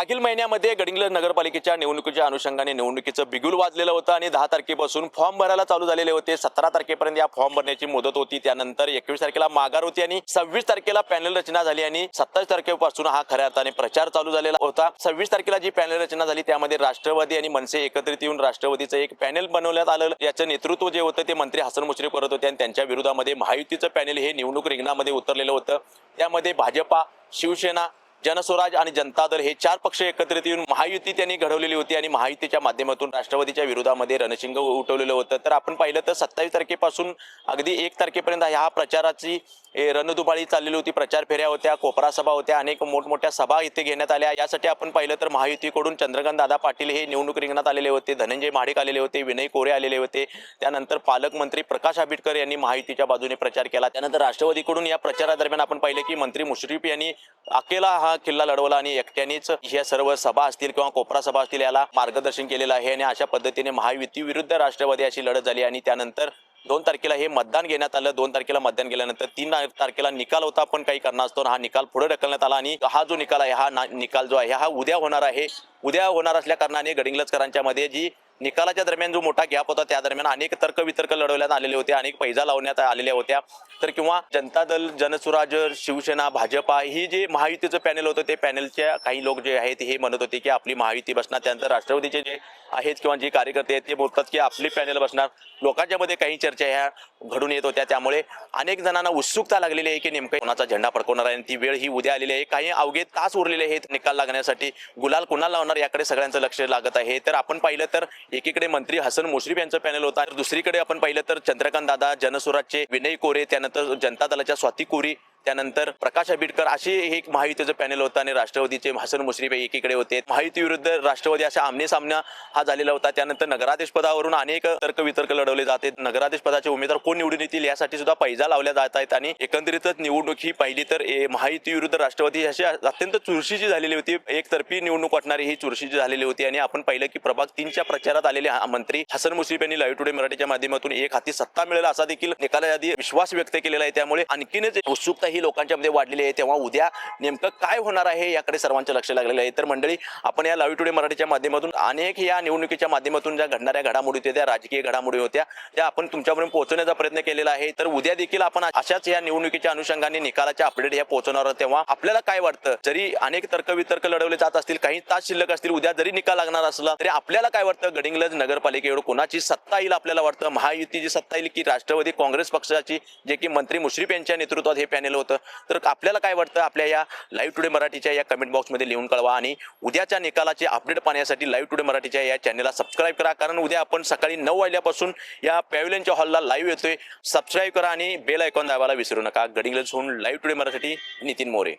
मागील महिन्यामध्ये गडिंग्लज नगरपालिकेच्या निवडणुकीच्या अनुषंगाने निवडणुकीचं बिगुल वाजलेलं होतं आणि दहा तारखेपासून फॉर्म भरायला चालू झालेले होते. सतरा तारखेपर्यंत या फॉर्म भरण्याची मुदत होती. त्यानंतर एकवीस तारखेला माघार होती आणि सव्वीस तारखेला पॅनल रचना झाली आणि सत्तावीस तारखेपासून हा खऱ्या अर्थाने प्रचार चालू झालेला होता. सव्वीस तारखेला जी पॅनल रचना झाली त्यामध्ये राष्ट्रवादी आणि मनसे एकत्रित येऊन राष्ट्रवादीचं एक पॅनल बनवण्यात आलं. याचं नेतृत्व जे होतं ते मंत्री हसन मुश्रीफ करत होते आणि त्यांच्या विरोधामध्ये महायुतीचं पॅनल हे निवडणूक रिंगणामध्ये उतरलेलं होतं. त्यामध्ये भाजपा शिवसेना जनस्वराज आणि जनता दल हे चार पक्ष एकत्रित येऊन महायुती त्यांनी घडवलेली होती आणि महायुतीच्या माध्यमातून राष्ट्रवादीच्या विरोधामध्ये रणशिंग उठवलेलं होतं. तर आपण पाहिलं तर सत्तावीस तारखेपासून अगदी एक तारखेपर्यंत ह्या प्रचाराची ए, चाललेली होती. प्रचार फेऱ्या होत्या कोपरा सभा होत्या अनेक मोठमोठ्या सभा इथे घेण्यात आल्या. यासाठी आपण पाहिलं तर महायुतीकडून चंद्रकांत दादा पाटील हे निवडणूक रिंगणात आलेले होते धनंजय महाडिक आलेले होते विनय कोरे आलेले होते. त्यानंतर पालकमंत्री प्रकाश आंबेडकर यांनी महायुतीच्या बाजूने प्रचार केला. त्यानंतर राष्ट्रवादीकडून या प्रचारादरम्यान आपण पाहिलं की मंत्री मुश्रीफ यांनी अकेला हा किल्ला लढवला आणि एकट्यानेच या सर्व सभा असतील किंवा कोपरा सभा असतील याला मार्गदर्शन केलेलं आहे आणि अशा पद्धतीने महायुती विरुद्ध राष्ट्रवादी अशी लढत झाली आणि त्यानंतर दोन तारखेला हे मतदान घेण्यात आलं. दोन तारखेला मतदान केल्यानंतर तीन तारखेला निकाल होता पण काही कारणास्तव हा निकाल पुढे ढकलण्यात आला आणि हा जो निकाल आहे हा निकाल जो आहे हा उद्या होणार आहे. उद्या होणार असल्या कारणाने गडिंगलजकरांच्या मध्ये जी निकालाच्या दरम्यान जो मोठा गॅप होता त्या दरम्यान अनेक तर्क वितर्क लढवण्यात आलेले होते अनेक पैजा लावण्यात आलेल्या होत्या. तर किंवा जनता दल जनसुराज शिवसेना भाजपा ही जे महायुतीचं पॅनल होतं ते पॅनलच्या काही लोक जे आहेत हे म्हणत होते की आपली महायुती बसणार. त्यानंतर राष्ट्रवादीचे जे आहेत किंवा जे कार्यकर्ते आहेत ते बोलतात की आपली पॅनल बसणार. लोकांच्या मध्ये काही चर्चा ह्या घडून येत होत्या. त्यामुळे अनेक जणांना उत्सुकता लागलेली आहे की नेमकं कोणाचा झेंडा फडकवणार आहे आणि ती वेळ ही उद्या आलेली आहे. काही अवघे तास उरलेले आहेत निकाल लागण्यासाठी. गुलाल कुणाला लावणार याकडे सगळ्यांचं लक्ष लागत आहे. तर आपण पाहिलं तर एकीकडे मंत्री हसन मुश्रीफ यांचं पॅनल होता तर दुसरीकडे आपण पाहिलं तर चंद्रकांत दादा जनसुराजचे विनय कोरे त्यानंतर जनता दलाच्या स्वाती कोरी त्यानंतर प्रकाश आंबेडकर असे हे एक महायुतीचं पॅनल होतं आणि राष्ट्रवादीचे हसन मुश्रीफ एकीकडे होते. महायुती विरुद्ध राष्ट्रवादी असा आमने सामना हा झालेला होता. त्यानंतर नगराध्यक्ष पदावरून अनेक तर्क वितर्क लढवले जाते नगराध्यक्ष पदाचे उमेदवार कोण निवडून येतील यासाठी सुद्धा पैजा लावल्या जात आहेत आणि एकंदरीतच निवडणूक ही पाहिली तर ए, महायुती विरुद्ध राष्ट्रवादी अशी अत्यंत चुरशीची झालेली होती. एकतर्फी निवडणूक वाटणारी ही चुरशीची झालेली होती आणि आपण पाहिलं की प्रभाग तीनच्या प्रचारात आलेले हा मंत्री हसन मुश्रीफ यांनी लाईव्ह टुडे मराठीच्या माध्यमातून एक हाती सत्ता मिळेल. असा देखील निकालाआधी विश्वास व्यक्त केलेला आहे. त्यामुळे आणखीनच उत्सुकता ही लोकांच्यामध्ये वाढलेली आहे. तेव्हा उद्या नेमकं काय होणार आहे याकडे सर्वांचं लक्ष लागलेलं आहे. तर मंडळी आपण या लाईव्ह टुडे मराठीच्या माध्यमातून अनेक या निवडणुकीच्या माध्यमातून ज्या घडणाऱ्या घडामोडी होत्या त्या राजकीय घडामोडी होत्या त्या आपण तुमच्यापर्यंत पोहोचवण्याचा प्रयत्न केलेला आहे. तर उद्या देखील आपण अशाच या निवडणुकीच्या अनुषंगाने निकालाच्या अपडेट या पोहोचवणार आहोत. तेव्हा आपल्याला काय वाटतं? जरी अनेक तर्कवितर्क लढवले जात असतील काही तास शिल्लक असतील उद्या जरी निकाल लागणार असला तरी आपल्याला काय वाटतं? गडिंगलज नगरपालिकेवर कोणाची सत्ता येईल आपल्याला वाटतं? महायुतीची सत्ता येईल की राष्ट्रवादी काँग्रेस पक्षाची जे की मंत्री मुश्रीफ यांच्या नेतृत्वात हे पॅनेल होतं. तर आपल्याला काय वाटतं? आपल्या या लाईव्ह टुडे मराठीच्या या कमेंट बॉक्समध्ये लिहून कळवा आणि उद्याच्या निकालाचे अपडेट पाहण्यासाठी लाईव्ह टुडे मराठीच्या या चॅनलला सबस्क्राईब करा. कारण उद्या आपण सकाळी नऊ वाजल्यापासून या पॅव्हलियनच्या हॉलला लाईव्ह येतोय. सबस्क्राईब करा आणि बेल आयकॉन दाबायला विसरू नका. गडिंग्लजहून लाईव्ह टुडे मराठी नितीन मोरे.